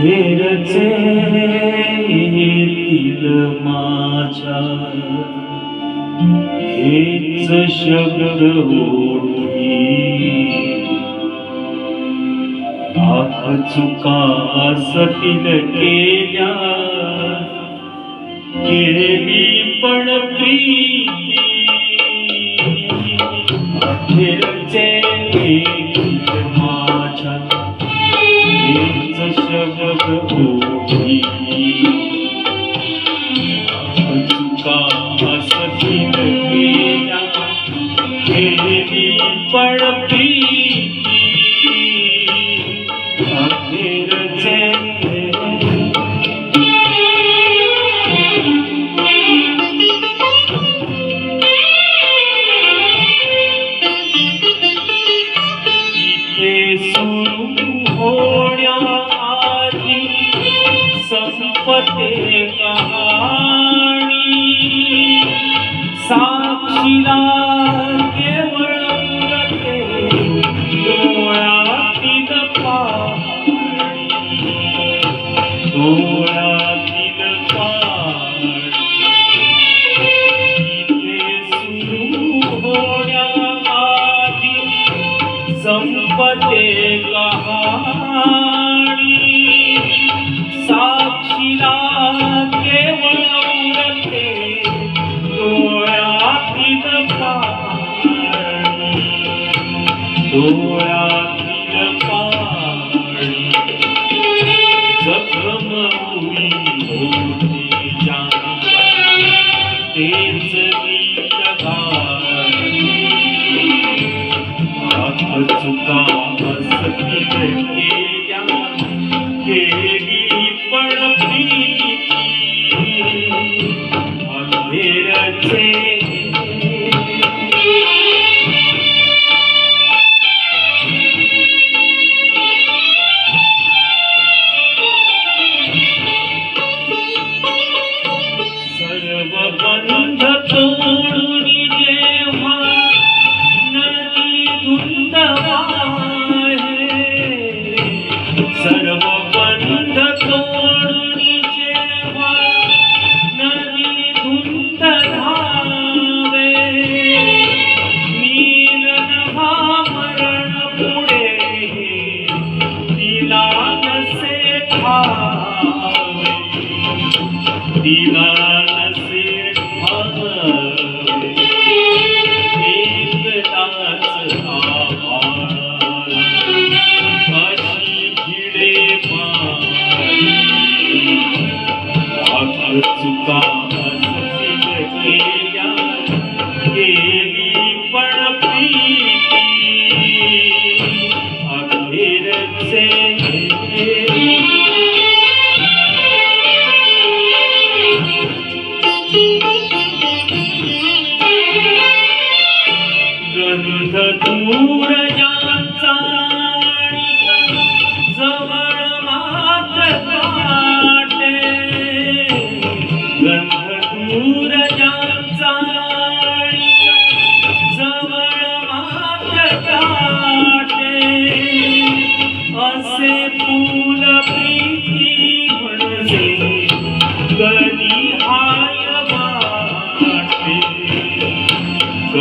घेरचे येतील माझ्या. हेच शब्द होती लाख चुका सतील केल्या. केली पण प्रीती मेरी पड़ती आखिर सुरू होण्याआधी संपते कहा संपते कहाणी. साक्षीला केवळ उरते डोळ्यातील प्राणी బంధ చూడు Thank you.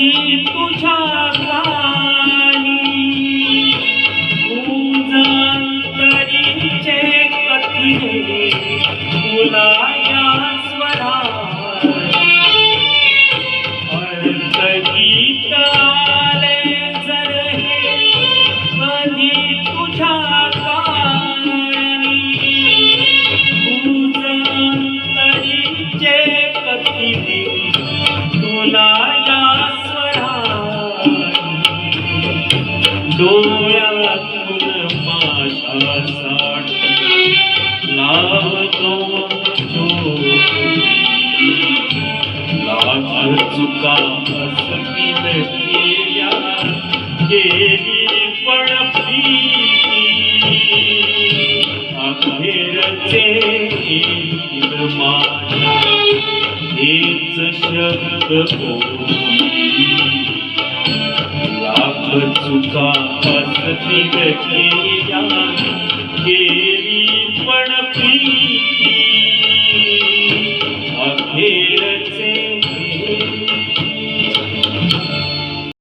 माझी तुझ्या तरी कथिले तुला डोळ्यातून पाशा साठ लावतो लाल चुका सकीन केल्या केली पण शब्द बोलू लाख चुका असतील केल्या केल्या